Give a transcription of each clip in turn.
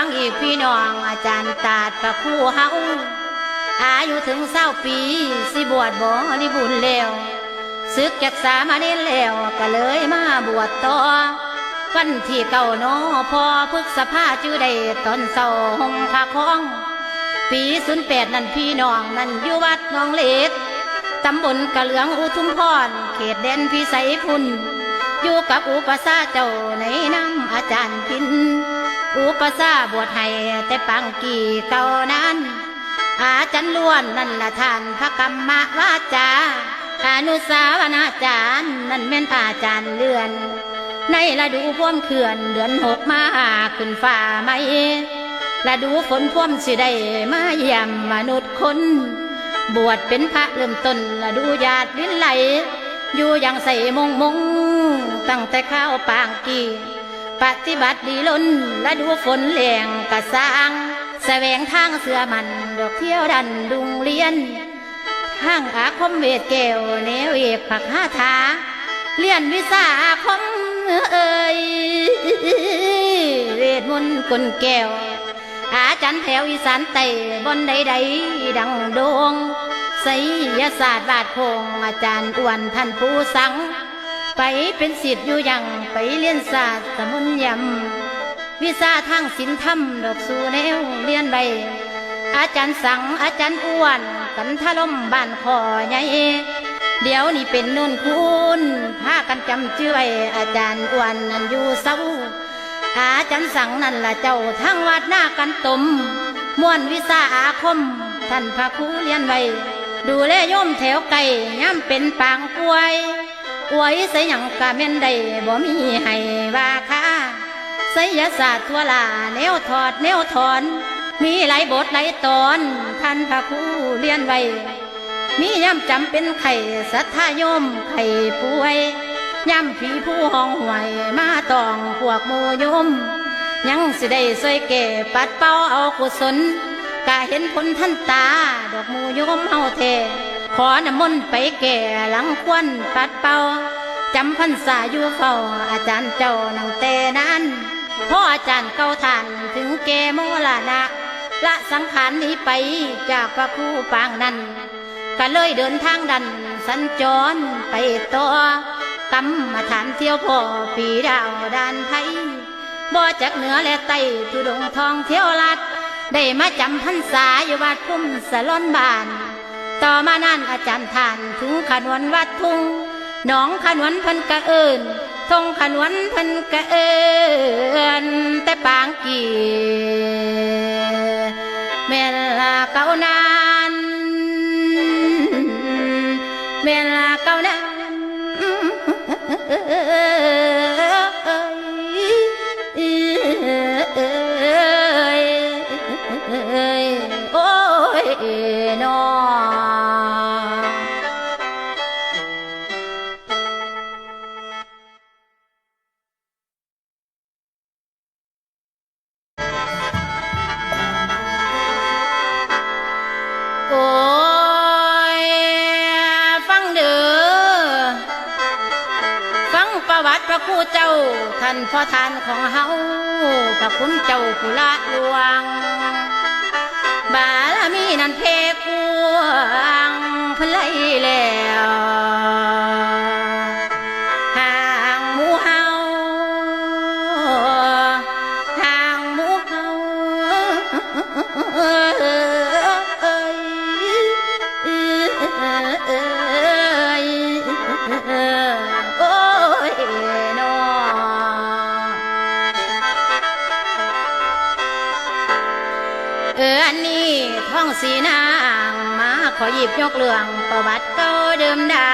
ฟังอีกพี่น้องอาจารย์ตาดพระคู่เฮาอายุถึงเศร้าปี สิบวชบ่ริบุญแล้วศึกจากสามาเณรแล้วก็เลยมาบวชต่อ วันที่เก่าหนอพอพฤกษภาจื้อได้ตอนเศร้าหงพาคอง ปีศูนย์แปดนั่นพี่น้องนั่นอยู่วัดน้องเหล็กตำบลกะเหลืองอุทุมพร เขตแดนพิสัยพุนอยู่กับอุปสาเจ้าในน้ำอาจารย์พิน อุปสาบวชให้แต่ปังกี่เก่านั้น อาจารย์ล้วนนั่นละท่านพระกรรมวาจาอนุสาวนาจารย์นั่นแม่นอาจารย์เลื่อน ในฤดูพ่วมเขื่อนเดือนหกมาขึ้นฝ่าไม่ฤดูฝนพ่วมสิได้มาเยี่ยมมนุษย์คน บวชเป็นพระเริ่มต้นฤดูญาติลิ้นไหล อยู่อย่างใส่มงมงตั้งแต่ข้าวปางกี ปฏิบัติดีล้นฤดูฝนแหลงกระสร้างแสวงทางเสือมันดอกเที่ยวดันดุงเรียนทางอาคมเวทแก้วแนวเอกผักห้าทาเลียนวิสาอาคมเอ่ยเวทมนต์กลแก้ว อาจารย์แถวอีสานไต่บนใดๆดังโดงไสยศาสตร์บาดโคงอาจารย์อ้วนท่านผู้สัง ไปเป็นศิษย์อยู่ยังไปเรียนศาสตร์สมุนยำวิชาทางศิลธรรมดอกสู่แนวเรียนใบอาจารย์สังอาจารย์อ้วน กันทะลมบ้านคอใหญ่เดี๋ยวนี้เป็นนุ่นคุณพากันจำชื่อไว้อาจารย์อ้วนนั่นอยู่เศร้าอาจารย์สังนั่นละเจ้าทั้งวัดหน้ากันตมม่วนวิชาอาคม ท่านพระครูเรียนไว้ดูแลโยมแถวไก่ย่ำเป็นปางป่วย อวยใส่หยังกะแม่นได้บ่มีให้ว่าค่าไสยศาสตร์ทั่วลาแนวถอดแนวถอน มีหลายบทหลายตอนท่านพระครูเรียนไว้ มีย่ำจำเป็นไข่สัทธาโยมไข่ป่วยย่ำผีผู้ห้องหวยมาตองพวกโมยม ยังสิได้สวยแก่ปัดเป้าเอากุศลกะเห็นผลท่านตา ดอกโมยมเฮาเท ขอน้ำมนต์ไปแก่หลังควันปัดเป่าจำพรรษาอยู่เฝ้าอาจารย์เจ้านังแต่นั้นพ่ออาจารย์เก่าท่านถึงแก่โมลานะละสังขารนี้ไปจากพระครูปางนั้นก็เลยเดินทางดันสัญจรไปต่อกรรมฐานเที่ยวพ่อปีดาวดานไทยบ่จากเหนือและใต้ทุดงทองเที่ยวลัด ได้มาจำพรรษาอยู่วัดพุ่มสะลอนบาน ต่อมานั่นอาจารย์ท่านถึงขนวนวัดทุ่งหนองขนวนพันกะเอินทงขนวนพันกะเอินแต่ปางกีเมลาเก่านานเมลา ระครูเจ้าท่านพ่อทานของเฮาพระคุณเจ้าผู้ละลวง บารมีนั้นเพกวง นี้องสีนางมาขอหยิบยกเรื่องประวัติเก่าเดิมดา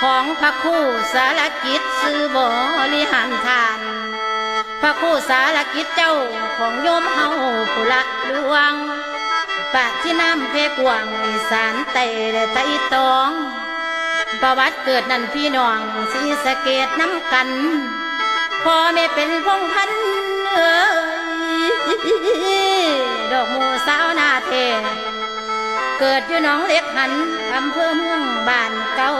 ของพระคู่สารกิจซื้อบริหารทาน พระคู่สารกิจเจ้าของโยมเฮาปุละหลวงปะที่น้ำเพกวางอีสานไต่และไตตอง ประวัติเกิดนั่นพี่น้องสีสะเกตน้ำกันพ่อแม่เป็นพงพันธ์ เกิดอยู่หนองเล็กหันอำเภอเมืองบ้านเก่า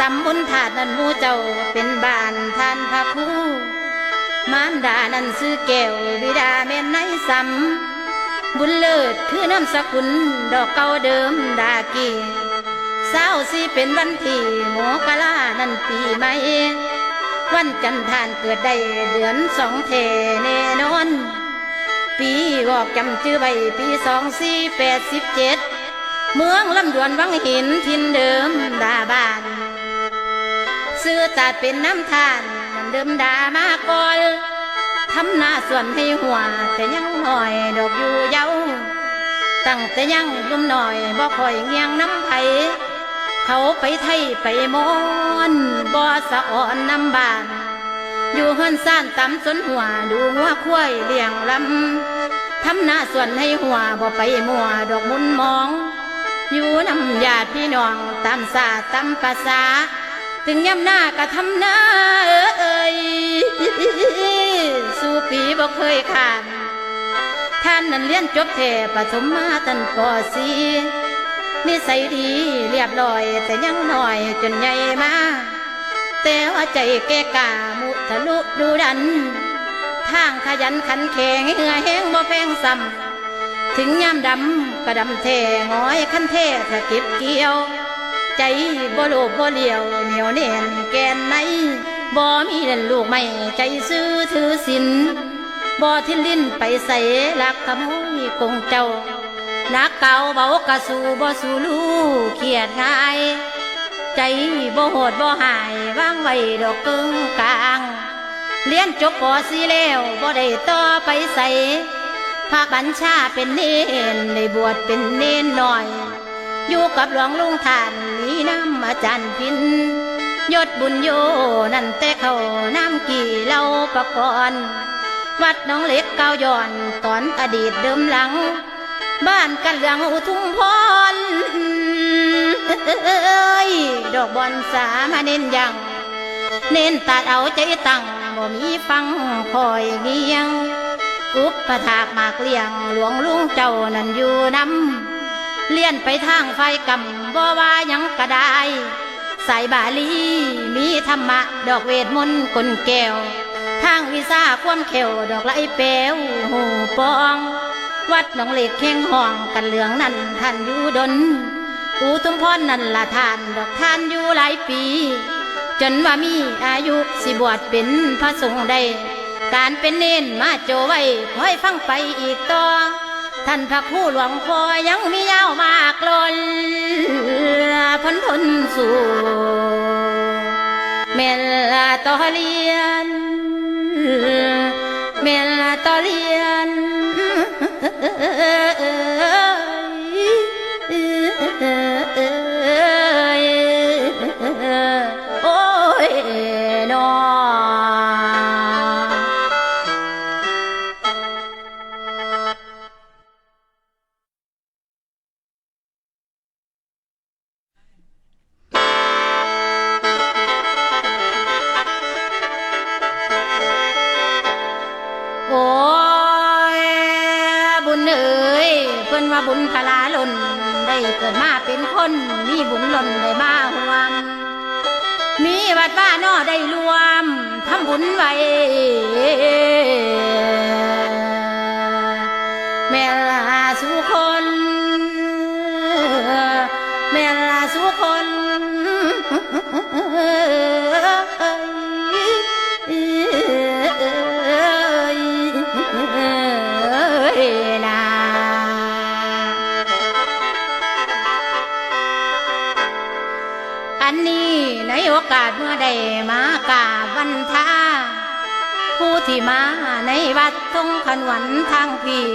ตำบลถาดนันมูเจ้าเป็นบ้านท่านพระครูมารดานั้นซื้อแก้วบิดาแม่นในซำบุญเลิศคือน้ำสกุลดอกเก่าเดิมดากีเศร้าสิเป็นวันที่โมกะลานั่นปีใหม่วันจันทานเกิดได้เดือนสองเทแน่นอน ปีวอกจำชื่อใบปีสองสี่แปดสิบเจ็ดเมืองลำดวนวังหินทินเดิมดาบ้านซื้อตัดเป็นน้ำทานมันเดิมดามาก่อนทำหน้าส่วนให้หัว แต่ยังหน่อยดอกอยู่เย้าตั้งแต่ยังลุ่มหน่อยบ่คอยเงียงน้ำไผเขาไปไทยไปมอนบ่สะอ่อนน้ำบาน อยู่เฮือนซ่านตำสนหัวดูหัวควายเลี้ยงลำทำหน้าส่วนให้หัวบ่ไปมัวดอกมุนมอง อยู่นำญาติพี่น้องตามศาตามภาษา ถึงย่ำหน้าก็ทำหน้าเอ้ยสู่ปีบ่เคยขาดท่านนั้นเรียนจบเทปฐมมาตันปอสีนิสัยดีเรียบร้อยแต่ยังหน่อยจนใหญ่มา แต่ว่าใจแกกามุทะลุดูดัน ทางขยันขันแข็งเหงื่อแห้งบ่แพงซ้ำถึงยามดำก็ดำแท่งอยคันแท่ถ้าเก็บเกี่ยว ใจบ่โลภบ่เลียวเหนียวแน่นแกนในบ่มีเล่นลูกไม่ใจซื้อถือสินบ่ทิ้นลิ้นไปใส่ลักขโมยกงเจ้านักเก่าเบากระสูบ่สู่ลูกเครียดง่าย ใจบ่โหดบ่หายวางไว้ดอกกึ่งกลางเรียนจบปอสีแล้วบ่ได้ต่อไปใส่ภาคบัญชาเป็นเนนได้บวชเป็นเนนหน่อย อยู่กับหลวงลุงทานนี่น้ำอาจารย์พินยศบุญโยนั่นแต่เขาน้ำกี่เล่าประกอนวัดน้องเล็กเก้าย้อนตอนอดีตเดิมหลัง บ้านกันเหลืองอุทุมพร อ้ยดอกบอนสามาเน้นยัง เน้นตัดเอาใจตั้งบ่มีฟังคอยเงียงอุปถากมากเลี้ยงหลวงลุงเจ้านั่นอยู่นำเลี่ยนไปทางไฟกำบ่ว่ายังก็ไดสายบาลีมีธรรมะ ดอกเวทมนต์กลแก้ว ทางวิซาความเขวดอกไหลเปลวหูปอง วัดหนองเหล็กแข้งห้องกันเหลืองนั่นท่านอยู่ดน อูทุมพรนั่นละท่านดอกท่านอยู่หลายปี จนว่ามีอายุสิบวชเป็นพระสงฆ์ได้ การเป็นเน้นมาโจไว้คอยฟังไปอีกต่อท่านพระคู่หลวงพ่อยังมียาวมากลนพ้นทนสู่เมลาตอเลียน เมลาตอเลียน เพิ่นว่าบุญพลาหล่นได้เกิดมาเป็นคน มีบุญหล่นได้มาห่วงมีวัดบ้านอได้รวมทำบุญไว้ กาสเมื่อได้มากาบวันทาผู้ที่มาในวัดทงขนวันทางพี่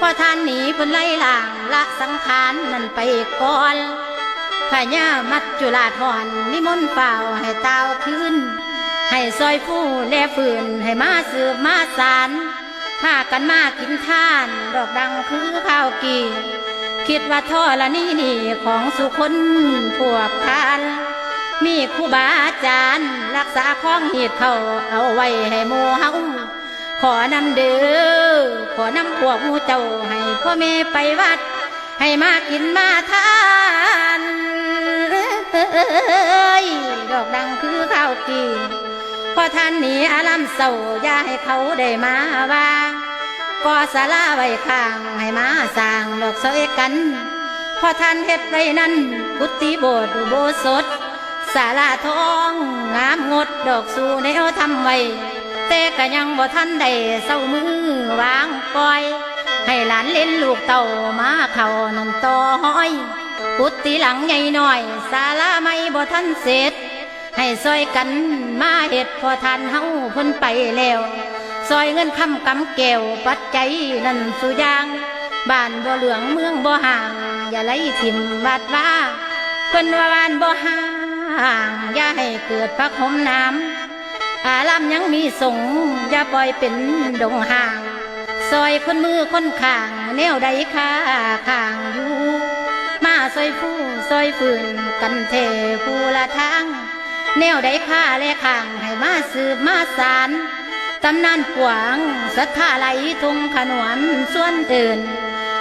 พราะท่านหนีเพิ่นไล่ล่างละสังขารนั่นไปก่อนพญามัจจุราชหอนนิมนต์เป่าให้เต้าขึ้น ให้ซอยผู้แลฝืนให้มาสืบมาสารพากันมากินท่าน ดอกดังคือข้าวกีคิดว่าท่อละนี่นี่ของสุคนพวกท่าน มีครูบาอาจารย์รักษาของหีดเขาเอาไว้ให้หมูเฮาขอนำเด้อขอนำพวกมูเจ้าให้พ่อแม่ไปวัด ให้มากินมาทานเอ้ยดอกดังคือข้าวกีพอท่านหนีอาลัมเศร้าอย่าให้เขาได้มาว่าก่อศาลาไว้ข้างให้มาสร้างดอกซอยกัน พอท่านเฮ็ดไว้นั้นกุฏิโบสถ์อุโบสถ ศาลาทองงามงดดอกสูแนวทำไว้แต่ก็ยังบ่ทันได้เศร้ามือวางปล่อย ให้หลานเล่นลูกเต่ามาเข้านันต่อห้อยกุฏิหลังใหญ่หน่อยศาลาไม่บ่ทันเสร็จ ให้ซอยกันมาเฮ็ดพอทานเฮาพิ่นไปแล้วซอยเงินคำกำแก้วปัจจัยนั่นสุยางบ้านบ่เหลืองเมืองบ่ห่าง อย่าไล่ทิมวัดว่าเพิ่นว่าบ้านบ่ห่าง อย่าให้เกิดพักหมน้ำอารามยังมีสงอย่าปล่อยเป็นดงห่าง ซอยคนมือคนข้าง แนวใดค่าข้างอยู่ มาซอยผู้ซอยฝืนกันเทผู้ละทาง แนวใดค่าและข้างให้มาสืบมาสารตำนานกวางศรัทธาไหลทงขนวนส่วนอื่น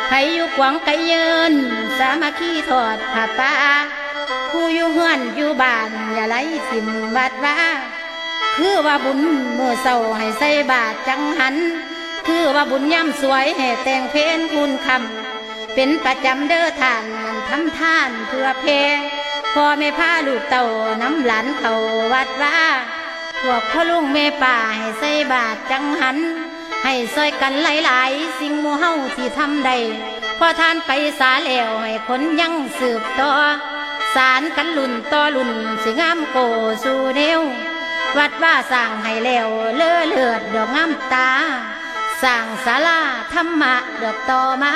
ให้อยู่กวางไกเยิน สามัคคีทอดผ้าป่า ผู้อยู่เฮือนอยู่บ้านอย่าไหลสิมวัดว่าคือว่าบุญเมื่อเศร้าให้ใส่บาทจังหัน คือว่าบุญย่ำสวยให้แต่งเพลคุณคำเป็นประจำเด้อท่านมันทำท่านเพื่อเพพ่อแม่พาลูกเต่าน้ำหลานเขาวัดว่าพวกพ่อลุงแม่ป่าให้ใส่บาทจังหัน ให้ซอยกันหลายๆ สิ่งมูเฮาที่ทำได้พอท่านไปสาแล้วให้คนยังสืบต่อ สารกันลุ่นต่อลุ่นสิงามโกสู่เนววัดว่าสร้างให้แล้วเลอเลือดดอกงามตาสร้างศาลาธรรมะดอกต่อมา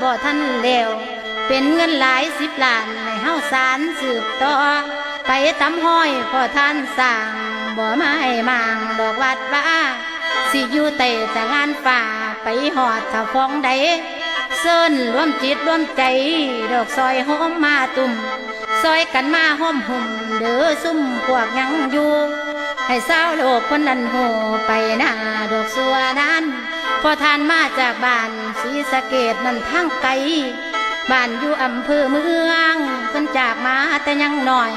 บ่ทันแล้วเป็นเงินหลายสิบล้านให้เฮาสารสืบต่อไปตำห้อยพอท่านสร้างบ่ไม้มางดอกวัดว่าสิอยู่เตแต่งานป่าไปหอดถ้าฟ้องใดเซินร่วมจิตร่วมใจ ดอกซอยหอมมาตุ่ม ซอยกันมาห้อมหุ่มเด้อซุ่มพวกยังอยู่ให้สาวโลกคนนั้นโหไปหน้าดอกสัวนั้นพอทานมาจากบ้านศรีสะเกดนั่นทางไกลบ้านอยู่อำเภอเมืองเพิ่นจากมาแต่ยังหน่อย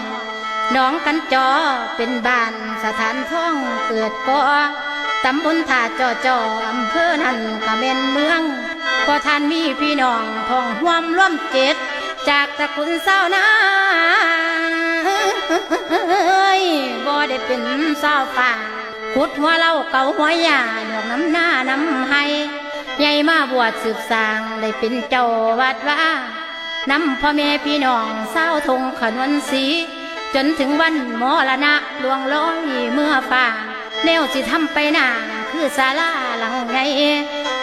น้องกันจอเป็นบ้านสถานท่องเกิดก่อตำบลท่าจอจออำเภอนั่นก็เป็นเมืองพอท่านมีพี่น้องท้องห่วมร่วมเจ็ด จากตระกุลเศร้านาเอ้ยบ่ได้เป็นสาวป่าขุดหัวเราเก่าหัวยาดอกน้ำหน้าน้ำให้ใหญ่มาบวชสืบสางได้เป็นเจ้าวัดว่าน้ำพ่อแม่พี่น้องเศร้าทงขนวนสี จนถึงวันมรณะลวงลอยเมื่อฝ่าแนวสิทำไปหนาคือศาลาหลังไง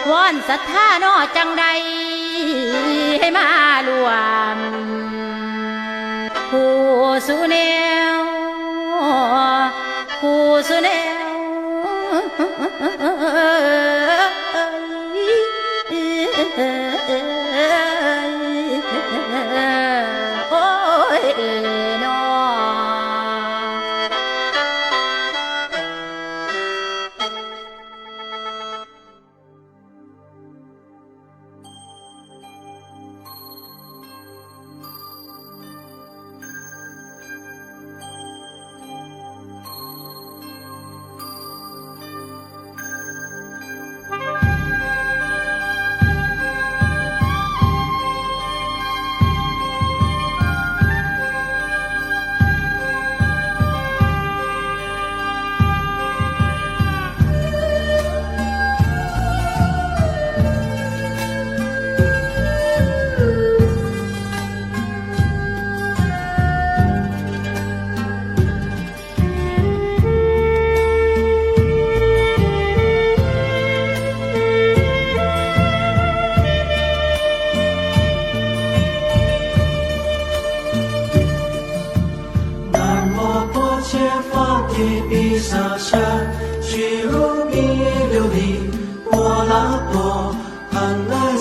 วอนศรัทธาน้อจังใด ให้มารวมผู้สุแนวผู้สุแนวโ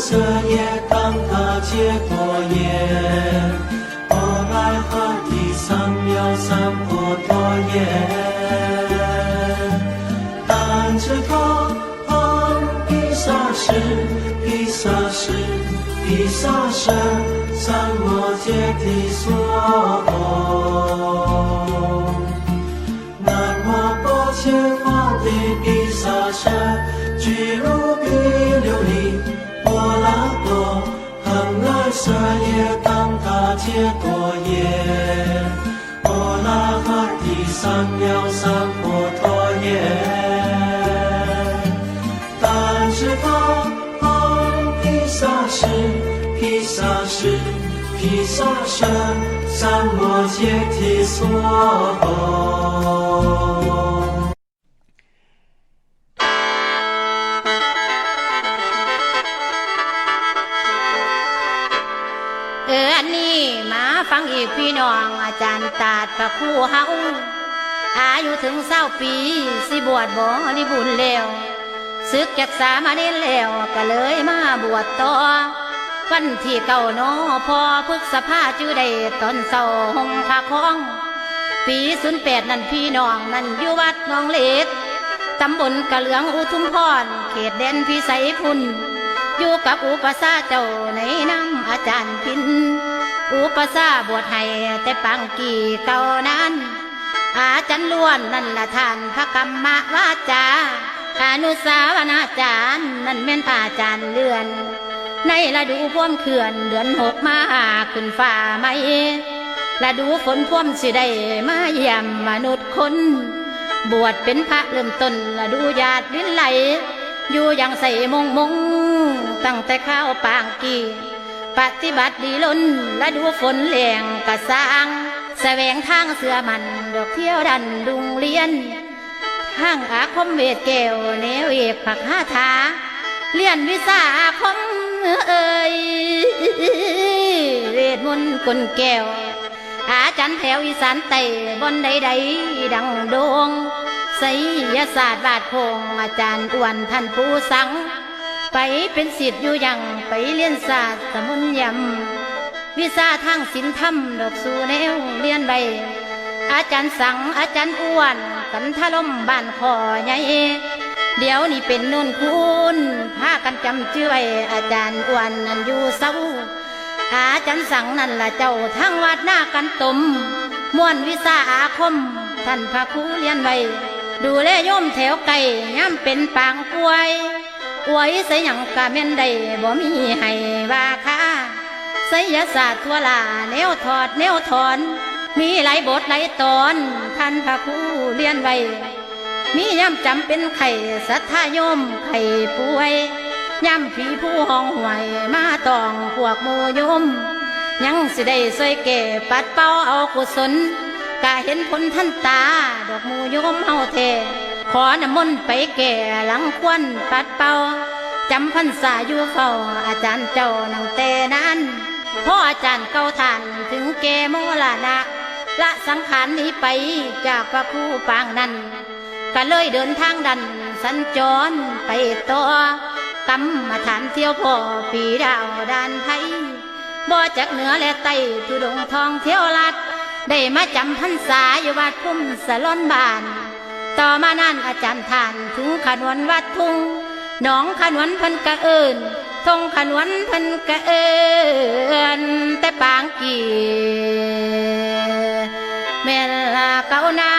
色也檀他伽婆曳，跋来哈帝桑妙三婆多耶。怛侄他跋毗沙氏、毗沙氏、毗沙僧、三摩羯提娑婆。南无薄伽伐帝毗沙僧，俱卢比琉璃。南山也当他皆多拉哈提三藐三菩咪耶旦辞他发毗萨誓毗沙甘毗沙誓摩诃提娑婆诃 ครูเฮาอายุถึงเศร้าปี สิบวชบ่ริบุญแล้วศึกจากสามาเณรแล้วก็เลยมาบวชต่อ วันที่เก่าเนอพอพฤกษภาจื้อได้ตอนเศร้าหงพาคอง ปีศูนย์แปดนั่นพี่น้องนั่นอยู่วัดหนองเล็กตำบลกะเหลืองอุทุมพร เขตแดนพิสัยพุนอยู่กับอุปสาเจ้าในน้ำอาจารย์พิน อุปสาบวชให้แต่ปังกี่เก่านั้น อาจารย์ล้วนนั่นละท่านพระกรรมวาจาอนุสาวนาจารย์นั่นแม่นอาจารย์เลือน ในฤดูพ่วมเขื่อนเดือนหกมาขึ้นฟ้าไม่ฤดูฝนพ่วมสิได้มาเยี่ยมมนุษย์คน บวชเป็นพระเริ่มต้นฤดูหยาดลิ้นไหล อยู่อย่างใส่มงมงตั้งแต่ข้าวปางกี ปฏิบัติดีล้นฤดูฝนแหลงกระสางแสวงทางเสือมันดอกเที่ยวดันดุงเรียนทางอาคมเวทแก้วแนวเอกผักห้าทาเลียนวิสาอาคมเอ่ยเวทมนต์กลแก้ว อาจารย์แถวอีสานไต่บนใดๆดังโดงไสยศาสตร์บาดพงอาจารย์อ้วนท่านผู้สัง ไปเป็นศิษย์อยู่ยังไปเรียนศาสตร์สมุนยำวิชาทางศิลธรรมดอกสู่แนวเรียนใบอาจารย์สังอาจารย์อ้วน กันทะลมบ้านคอใหญ่เดี๋ยวนี้เป็นนุ่นคุณพากันจำชื่อไว้อาจารย์อ้วนนั่นอยู่เศร้าอาจารย์สังนั่นละเจ้าทั้งวัดหน้ากันตมม่วนวิชาอาคม ท่านพระครูเรียนไว้ดูแลโยมแถวไก่ย่ำเป็นปางป่วย อวยใส่หยังกะแม่นได้บ่มีให้ว่าค่าไสยศาสตร์ทั่วลาแนวถอดแนวถอน มีหลายบทหลายตอนท่านพระครูเรียนไว้ มีย่ำจำเป็นไข่สัทธาโยมไข่ป่วยย่ำผีผู้ห้องหวยมาตองพวกโมยม ยังสิได้สวยแก่ปัดเป้าเอากุศลกะเห็นผลท่านตา ดอกหมูยมเฮาเท ขอน้ำมนต์ไปแก่หลังควันปัดเป่าจำพรรษาอยู่เฝ้าอาจารย์เจ้านังแต่นั้นพ่ออาจารย์เก่าทานถึงแก่โมลานะละสังขารนี้ไปจากพระครูปางนั้นก็เลยเดินทางดันสัญจรไปต่อกรรมาฐานเที่ยวพ่อปีดาวดานไทยบ่จากเหนือและใต้ทุดงทองเที่ยวลัด ได้มาจำพรรษาอยู่วัดพุ่มสะลอนบาน ต่อมานั่นอาจารย์ทานถึงขนวนวัดทุ่งหนองขนวนพันกระเอินทงขนวนพันกระเอินแต่ปางกีเมลาเก่านา